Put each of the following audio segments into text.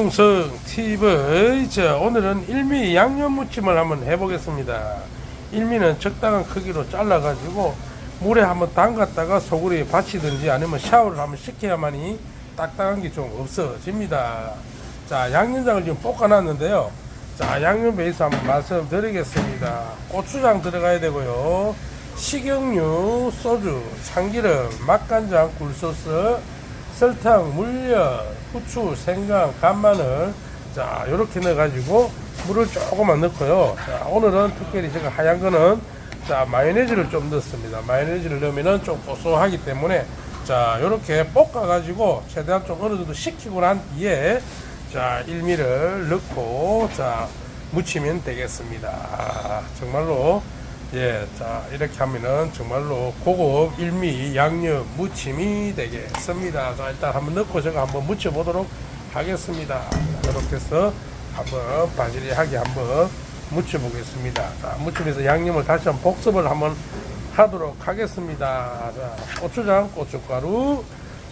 중성 TV 자 오늘은 일미 양념 무침을 한번 해보겠습니다. 일미는 적당한 크기로 잘라 가지고 물에 한번 담갔다가 소금에 받치든지 아니면 샤워를 한번 시켜야만이 딱딱한 게 좀 없어집니다. 자 양념장을 지금 볶아놨는데요. 자 양념 베이스 한번 말씀드리겠습니다. 고추장 들어가야 되고요. 식용유, 소주, 참기름, 맛간장, 굴소스, 설탕, 물엿, 후추, 생강, 간마늘 자 이렇게 넣어가지고 물을 조금만 넣고요. 자 오늘은 특별히 제가 하얀 거는 자 마요네즈를 좀 넣습니다. 마요네즈를 넣으면은 좀 고소하기 때문에 자 이렇게 볶아가지고 최대한 좀 어느 정도 식히고 난 뒤에 자 일미를 넣고 자 무치면 되겠습니다. 아, 정말로 예, 자 이렇게 하면은 정말로 고급 일미 양념 무침이 되겠습니다. 자 일단 한번 넣고 제가 한번 무쳐 보도록 하겠습니다. 자, 이렇게 해서 한번 바지리하게 한번 무쳐 보겠습니다. 자 무침해서 양념을 다시 한번 복습을 한번 하도록 하겠습니다. 자 고추장, 고춧가루,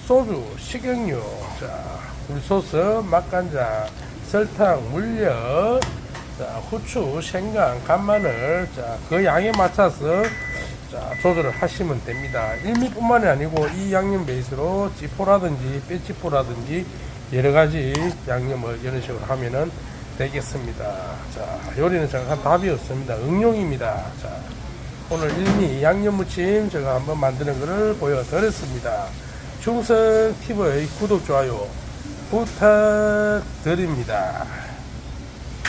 소주, 식용유, 자 굴소스, 맛간장, 설탕, 물엿. 자, 후추, 생강, 간마늘, 자, 그 양에 맞춰서 자, 조절을 하시면 됩니다. 일미뿐만이 아니고 이 양념 베이스로 지포라든지 빼지포라든지 여러 가지 양념을 이런 식으로 하면은 되겠습니다. 자, 요리는 정확한 답이 없습니다. 응용입니다. 자, 오늘 일미 양념 무침 제가 한번 만드는 것을 보여드렸습니다. 중성 TV의 구독, 좋아요 부탁드립니다.